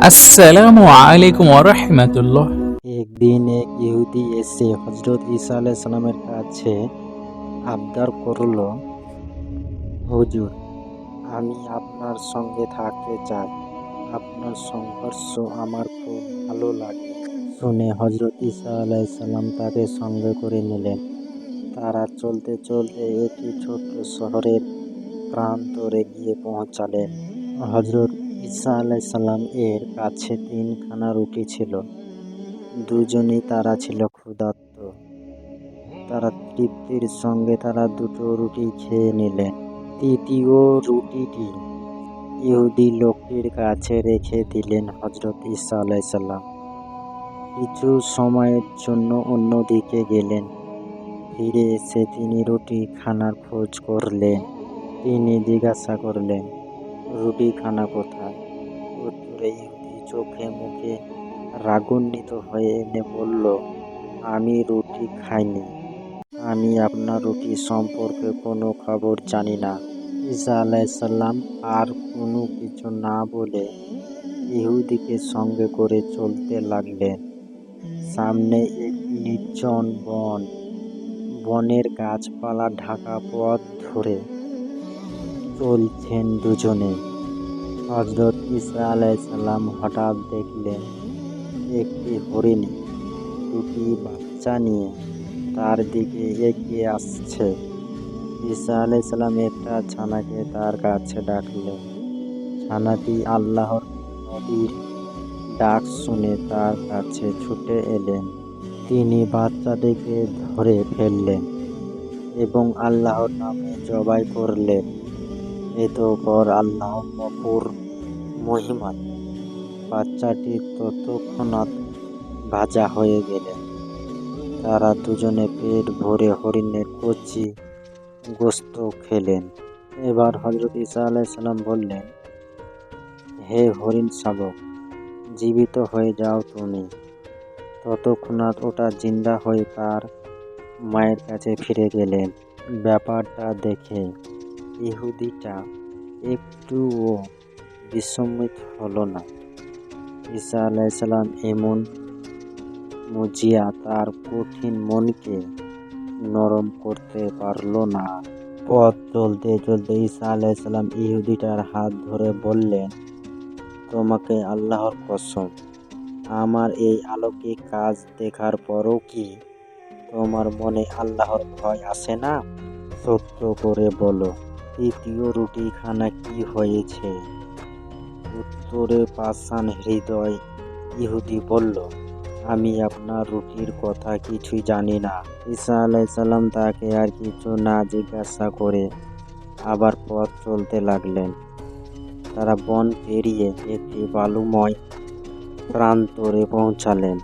আসসালামু আলাইকুম রহমতুল্লাহ। একদিন এক ইহুদি এসে হজরত ঈসা আলাহ সালামের কাছে আবদার করল, হুজুর, আমি আপনার সঙ্গে থাকতে চাই। আপনার সংঘর্ষ আমার খুব ভালো লাগে। শুনে হজরত ঈসা আলাহ সাল্লাম তাকে সঙ্গে করে নিলেন। তারা চলতে চলতে একটি ছোট্ট শহরের প্রান্তরে গিয়ে পৌঁছালেন। হজরত ঈসা আলাহ সাল্লাম এর কাছে তিনখানা রুটি ছিল। দুজনেই তারা ছিল ক্ষুধার্ত। তারা তৃপ্তির সঙ্গে তারা দুটো রুটি খেয়ে নিলেন। তৃতীয় রুটিটি ইহুদি লোকটির কাছে রেখে দিলেন হজরত ঈসা আলাইসাল্লাম। কিছু সময়ের জন্য অন্যদিকে গেলেন। ফিরে এসে তিনি রুটি খানার খোঁজ করলেন। তিনি জিজ্ঞাসা করলেন রুটি খানা কোথায়? উত্তরে ইহুদি চোখে মুখে রাগান্বিত হয়ে এনে বলল, আমি রুটি খাইনি। আমি আপনার রুটি সম্পর্কে কোনো খবর জানি না। ঈসা আলাইসাল্লাম আর কোনো কিছু না বলে ইহুদিকে সঙ্গে করে চলতে লাগলেন। সামনে এক নির্জন বন। বনের গাছপালা ঢাকা পথ ধরে চলছেন দুজনে। হজরত ঈসা আলাইসাল্লাম হঠাৎ দেখলেন, একটি হরিণ দুটি বাচ্চা নিয়ে তার দিকে এগিয়ে আসছে। ঈসা আলাইসাল্লাম একটা ছানাকে তার কাছে ডাকলেন। ছানাটি আল্লাহর নবীর ডাক শুনে তার কাছে ছুটে এলেন। তিনি বাচ্চাটিকে ধরে ফেললেন এবং আল্লাহর নামে জবাই করলেন। এতপর আল্লাহ অপর মহিমায় বাচ্চাটি ততক্ষণাৎ ভাজা হয়ে গেলেন। তারা দুজনে পেট ভরে হরিণের কচি গোস্ত খেলেন। এবার হজরত ঈসা আলাইসাল্লাম বললেন, হে হরিণ শাবক জীবিত হয়ে যাও তুমি। ততক্ষণাৎ ওটা জিন্দা হয়ে তার মায়ের কাছে ফিরে গেলেন। ব্যাপারটা দেখে ইহুদিটা একটুও বিস্মিত হলো না। ঈসা আলাইসাল্লাম এমন মুজিয়া তার কঠিন মনকে নরম করতে পারল না। পথ চলতে চলতে ঈসা আলাইসাল্লাম ইহুদিটার হাত ধরে বললেন, তোমাকে আল্লাহর কসম, আমার এই আলৌকিক কাজ দেখার পরও কি তোমার মনে আল্লাহর ভয় আসে না? সত্য করে বলো। তৃতীয় রুটি খানা কি হয়েছে? উত্তরে পাষাণ হৃদয় ইহুদি বলল, আমি আপনার রুটির কথা কিছুই জানি না। ঈসা আলাইসাল্লাম তাকে আর কিছু না জিজ্ঞাসা করে আবার পথ চলতে লাগলেন। তারা বন পেরিয়ে একটি বালুময় প্রান্তরে পৌঁছালেন।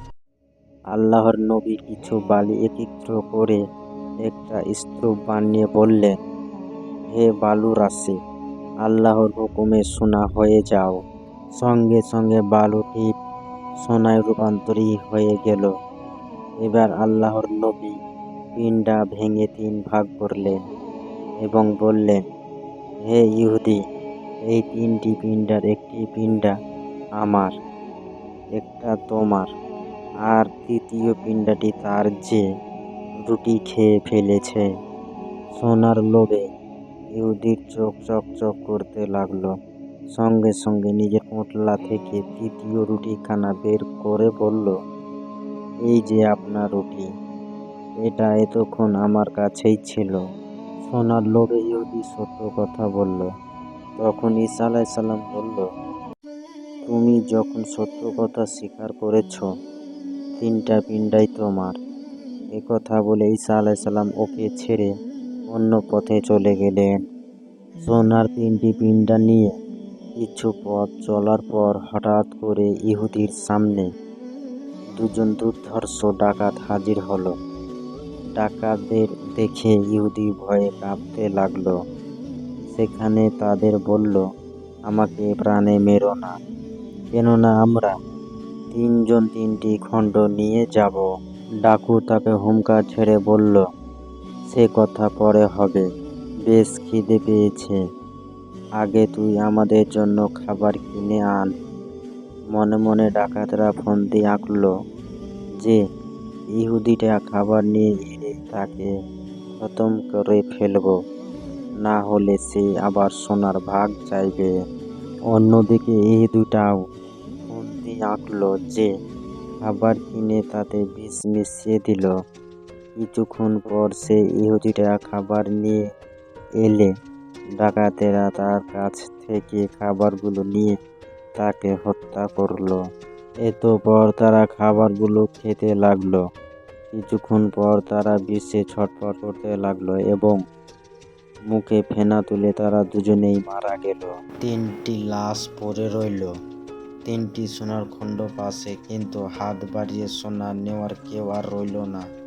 আল্লাহর নবী কিছু বালি একত্র করে একটা স্তূপ বানিয়ে বললেন হে বালু রাশি, আল্লাহর হুকুমে সোনা হয়ে যাও। সঙ্গে সঙ্গে বালুটি সোনায় রূপান্তরী হয়ে গেল। এবার আল্লাহর নবী পিণ্ডা ভেঙে তিন ভাগ করলেন এবং বললেন, হে ইহুদি, এই তিনটি পিণ্ডার একটি পিণ্ডা আমার, একটা তোমার, আর তৃতীয় পিণ্ডাটি তার যে রুটি খেয়ে ফেলেছে। সোনার লোভে ইহুদির চোখ চকচক করতে লাগল। সঙ্গে সঙ্গে নিজের পোটলা থেকে তৃতীয় রুটিখানা বের করে বলল, এই যে আপনার রুটি, এটা এতক্ষণ আমার কাছেই ছিল। সোনার লোভে ইহুদি সত্য কথা বলল। তখন ঈসা আলাইসাল্লাম বলল, তুমি যখন সত্য কথা স্বীকার করেছ, তিনটা পিণ্ডাই তোমার। কথা বলে ঈসা আলাইসাল্লাম ওকে ছেড়ে অন্য পথে চলে গেলেন। সোনার তিনটি পিণ্ডা নিয়ে কিছু পথ চলার পর হঠাৎ করে ইহুদির সামনে দুজন দুর্ধর্ষ ডাকাত হাজির হলো। ডাকাতদের দেখে ইহুদি ভয়ে কাঁপতে লাগল। সেখানে তাদের বলল, আমাকে প্রাণে মেরো না, কেননা আমরা তিনজন তিনটি খণ্ড নিয়ে যাব। ডাকু তাকে হুমকা ছেড়ে বলল সে কথা পরে হবে। বেশ খিদে পেয়েছে। আগে তুই আমাদের জন্য খাবার কিনে আন। মনে মনে ডাকাতরা ফন্দি আঁকল যে, ইহুদিটা খাবার নিয়ে এলে তাকে খতম করে ফেলব। না হলে সে আবার সোনার ভাগ চাইবে। অন্যদিকে ইহুদিটাও ফন্দি আঁকল যে, খাবার কিনে তাতে বিষ মিশিয়ে দিল। কিছুক্ষণ পর সে ইহুদিটা খাবার নিয়ে এলে। ডাকাতেরা তার কাছ থেকে খাবারগুলো নিয়ে তাকে হত্যা করল। এতপর তারা খাবারগুলো খেতে লাগল। কিছুক্ষণ পর তারা বিশ্বে ছটফট করতে লাগল এবং মুখে ফেনা তুলে তারা দুজনেই মারা গেল। তিনটি লাশ পড়ে রইল। তিনটি সোনার খণ্ড পাশে, কিন্তু হাত বাড়িয়ে সোনা নেওয়ার কেউ আর রইল না।